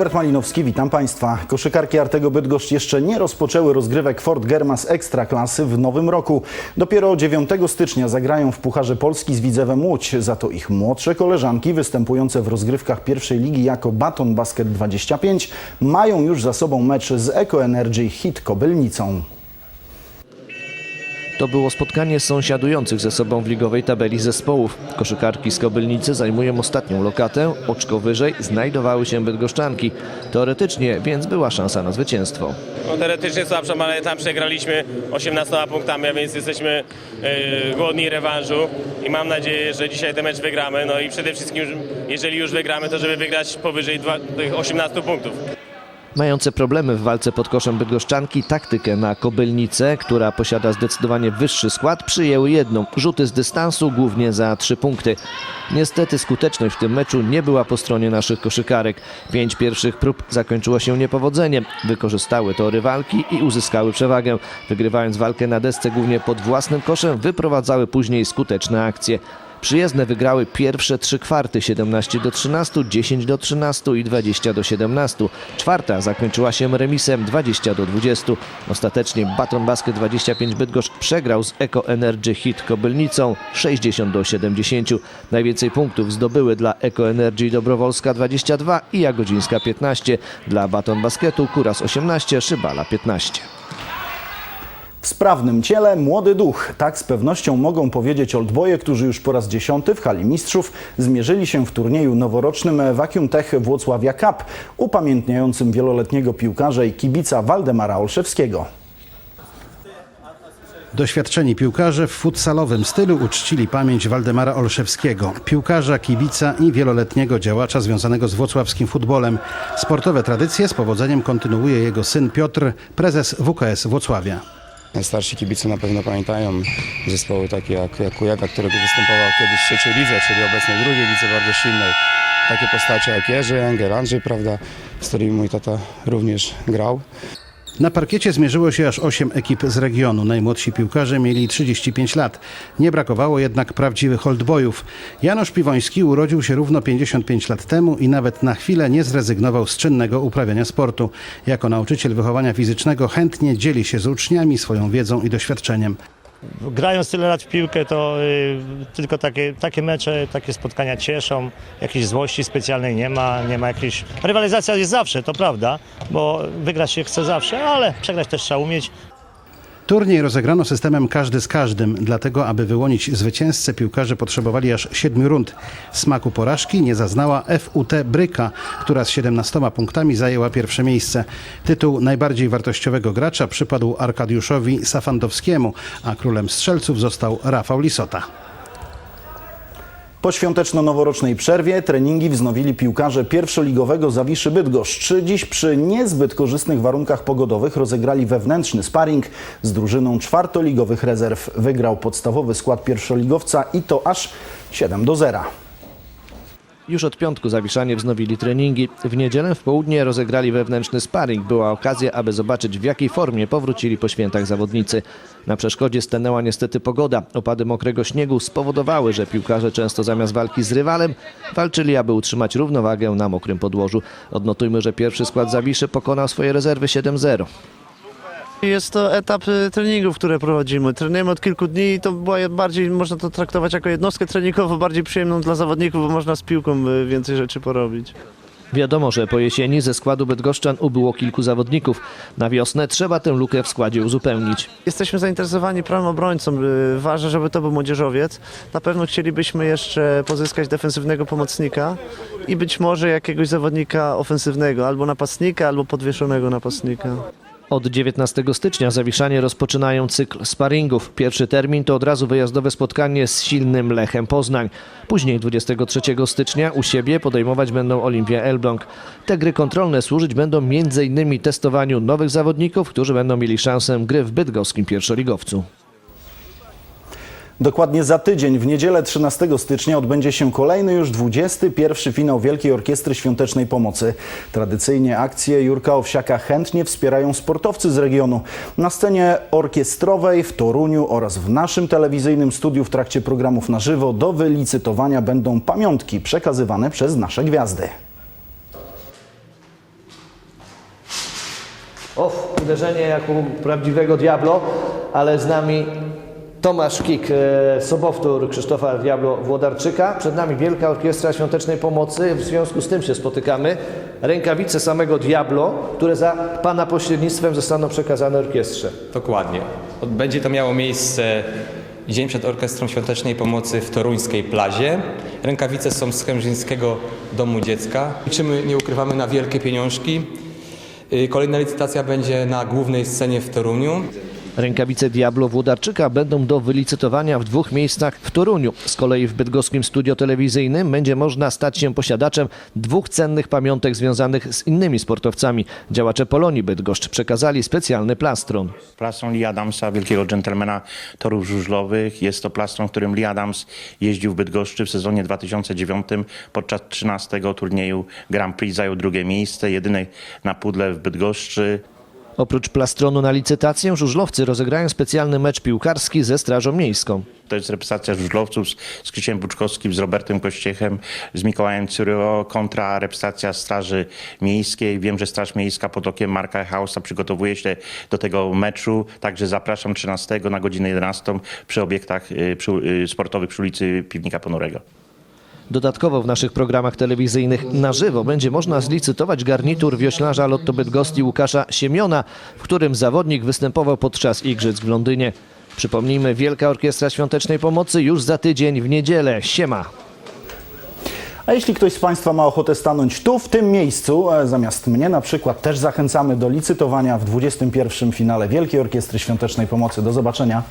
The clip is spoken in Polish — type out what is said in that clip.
Robert Malinowski, witam Państwa. Koszykarki Artego Bydgoszcz jeszcze nie rozpoczęły rozgrywek Fort Germas Ekstraklasy w nowym roku. Dopiero 9 stycznia zagrają w Pucharze Polski z Widzewem Łódź. Za to ich młodsze koleżanki występujące w rozgrywkach pierwszej ligi jako Baton Basket 25 mają już za sobą mecz z Eco Energy Hit Kobylnicą. To było spotkanie sąsiadujących ze sobą w ligowej tabeli zespołów. Koszykarki z Kobylnicy zajmują ostatnią lokatę, oczko wyżej znajdowały się bydgoszczanki. Teoretycznie więc była szansa na zwycięstwo. No, teoretycznie słabszą, ale tam przegraliśmy 18 punktami, więc jesteśmy e, głodni rewanżu i mam nadzieję, że dzisiaj ten mecz wygramy. No i przede wszystkim, jeżeli już wygramy, to żeby wygrać powyżej dwa, tych 18 punktów. Mające problemy w walce pod koszem bydgoszczanki taktykę na Kobylnicę, która posiada zdecydowanie wyższy skład, przyjęły jedną. Rzuty z dystansu głównie za trzy punkty. Niestety skuteczność w tym meczu nie była po stronie naszych koszykarek. Pięć pierwszych prób zakończyło się niepowodzeniem. Wykorzystały to rywalki i uzyskały przewagę. Wygrywając walkę na desce głównie pod własnym koszem, wyprowadzały później skuteczne akcje. Przyjezdne wygrały pierwsze trzy kwarty 17 do 13, 10 do 13 i 20 do 17. Czwarta zakończyła się remisem 20 do 20. Ostatecznie Baton Basket 25 Bydgoszcz przegrał z Eco Energy Hit Kobylnicą 60 do 70. Najwięcej punktów zdobyły dla Eco Energy Dobrowolska 22 i Jagodzińska 15. Dla Baton Basketu Kuras 18, Szybala 15. W sprawnym ciele młody duch. Tak z pewnością mogą powiedzieć oldboje, którzy już po raz dziesiąty w hali mistrzów zmierzyli się w turnieju noworocznym Vacuum Tech Włocławia Cup, upamiętniającym wieloletniego piłkarza i kibica Waldemara Olszewskiego. Doświadczeni piłkarze w futsalowym stylu uczcili pamięć Waldemara Olszewskiego, piłkarza, kibica i wieloletniego działacza związanego z włocławskim futbolem. Sportowe tradycje z powodzeniem kontynuuje jego syn Piotr, prezes WKS Włocławia. Starsi kibice na pewno pamiętają zespoły takie jak, jak Kujawia, który występował kiedyś w trzeciej lidze, czyli obecnej drugiej lidze bardzo silnej. Takie postacie jak Jerzy Engel, Andrzej, prawda, z którymi mój tata również grał. Na parkiecie zmierzyło się aż 8 ekip z regionu. Najmłodsi piłkarze mieli 35 lat. Nie brakowało jednak prawdziwych oldboyów. Janusz Piwoński urodził się równo 55 lat temu i nawet na chwilę nie zrezygnował z czynnego uprawiania sportu. Jako nauczyciel wychowania fizycznego chętnie dzieli się z uczniami swoją wiedzą i doświadczeniem. Grając tyle lat w piłkę, to y, tylko takie, takie mecze, takie spotkania cieszą. Jakiejś złości specjalnej nie ma, nie ma jakiejś... Rywalizacja jest zawsze, to prawda, bo wygrać się chce zawsze, ale przegrać też trzeba umieć. Turniej rozegrano systemem każdy z każdym, dlatego aby wyłonić zwycięzcę piłkarze potrzebowali aż siedmiu rund. Smaku porażki nie zaznała FUT Bryka, która z 17 punktami zajęła pierwsze miejsce. Tytuł najbardziej wartościowego gracza przypadł Arkadiuszowi Safandowskiemu, a królem strzelców został Rafał Lisota. Po świąteczno-noworocznej przerwie treningi wznowili piłkarze pierwszoligowego Zawiszy Bydgoszcz. Dziś przy niezbyt korzystnych warunkach pogodowych rozegrali wewnętrzny sparring z drużyną czwartoligowych rezerw. Wygrał podstawowy skład pierwszoligowca i to aż 7 do 0. Już od piątku Zawiszanie wznowili treningi. W niedzielę w południe rozegrali wewnętrzny sparring. Była okazja, aby zobaczyć w jakiej formie powrócili po świętach zawodnicy. Na przeszkodzie stanęła niestety pogoda. Opady mokrego śniegu spowodowały, że piłkarze często zamiast walki z rywalem walczyli, aby utrzymać równowagę na mokrym podłożu. Odnotujmy, że pierwszy skład Zawiszy pokonał swoje rezerwy 7-0. Jest to etap y, treningów, które prowadzimy. Trenujemy od kilku dni i to była bardziej, można to traktować jako jednostkę treningową, bardziej przyjemną dla zawodników, bo można z piłką y, więcej rzeczy porobić. Wiadomo, że po jesieni ze składu Bydgoszczan ubyło kilku zawodników. Na wiosnę trzeba tę lukę w składzie uzupełnić. Jesteśmy zainteresowani prawym obrońcą. y, Ważne, żeby to był młodzieżowiec. Na pewno chcielibyśmy jeszcze pozyskać defensywnego pomocnika i być może jakiegoś zawodnika ofensywnego, albo napastnika, albo podwieszonego napastnika. Od 19 stycznia Zawiszanie rozpoczynają cykl sparingów. Pierwszy termin to od razu wyjazdowe spotkanie z silnym Lechem Poznań. Później 23 stycznia u siebie podejmować będą Olimpia Elbląg. Te gry kontrolne służyć będą m.in. testowaniu nowych zawodników, którzy będą mieli szansę gry w bydgoskim pierwszoligowcu. Dokładnie za tydzień, w niedzielę 13 stycznia odbędzie się kolejny już 21 finał Wielkiej Orkiestry Świątecznej Pomocy. Tradycyjnie akcje Jurka Owsiaka chętnie wspierają sportowcy z regionu. Na scenie orkiestrowej w Toruniu oraz w naszym telewizyjnym studiu w trakcie programów na żywo do wylicytowania będą pamiątki przekazywane przez nasze gwiazdy. uderzenie jak u prawdziwego Diablo, ale z nami Tomasz Kik, e, sobowtór Krzysztofa Diablo Włodarczyka. Przed nami Wielka Orkiestra Świątecznej Pomocy, w związku z tym się spotykamy. Rękawice samego Diablo, które za Pana pośrednictwem zostaną przekazane orkiestrze. Dokładnie. Będzie to miało miejsce dzień przed Orkiestrą Świątecznej Pomocy w toruńskiej plazie. Rękawice są z Chemżyńskiego Domu Dziecka. Liczymy, nie ukrywamy, na wielkie pieniążki. Y, Kolejna licytacja będzie na głównej scenie w Toruniu. Rękawice Diablo Włodarczyka będą do wylicytowania w dwóch miejscach w Toruniu. Z kolei w bydgoskim studio telewizyjnym będzie można stać się posiadaczem dwóch cennych pamiątek związanych z innymi sportowcami. Działacze Polonii Bydgoszcz przekazali specjalny plastron. Plastron Lee Adamsa, wielkiego dżentelmena torów żużlowych. Jest to plastron, którym Lee Adams jeździł w Bydgoszczy w sezonie 2009 podczas 13 turnieju Grand Prix. Zajął drugie miejsce, jedyny na pudle w Bydgoszczy. Oprócz plastronu na licytację żużlowcy rozegrają specjalny mecz piłkarski ze Strażą Miejską. To jest reprezentacja żużlowców z, z Buczkowskim, z Robertem Kościechem, z Mikołajem Curyło kontra reprezentacja Straży Miejskiej. Wiem, że Straż Miejska pod okiem Marka Hausa przygotowuje się do tego meczu, także zapraszam 13 na godzinę 11 przy obiektach y, przy, y, sportowych przy ulicy Piwnika Ponurego. Dodatkowo w naszych programach telewizyjnych na żywo będzie można zlicytować garnitur wioślarza Lotto Bydgoszczy Łukasza Siemiona, w którym zawodnik występował podczas Igrzysk w Londynie. Przypomnijmy, Wielka Orkiestra Świątecznej Pomocy już za tydzień w niedzielę. Siema! A jeśli ktoś z Państwa ma ochotę stanąć tu, w tym miejscu, e, zamiast mnie na przykład, też zachęcamy do licytowania w 21. finale Wielkiej Orkiestry Świątecznej Pomocy. Do zobaczenia.